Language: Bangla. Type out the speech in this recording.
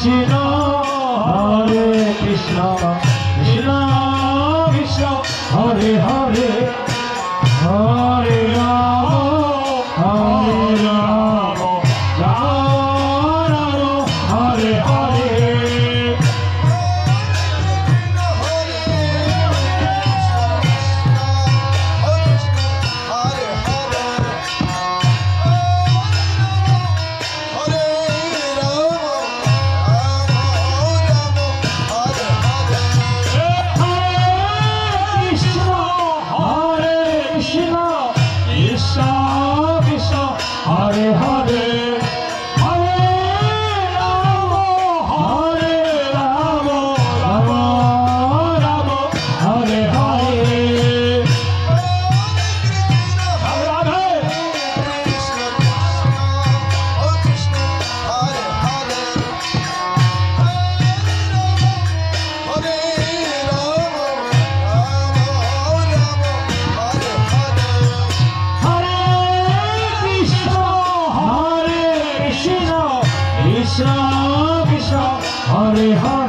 Krishna, Hare Hare,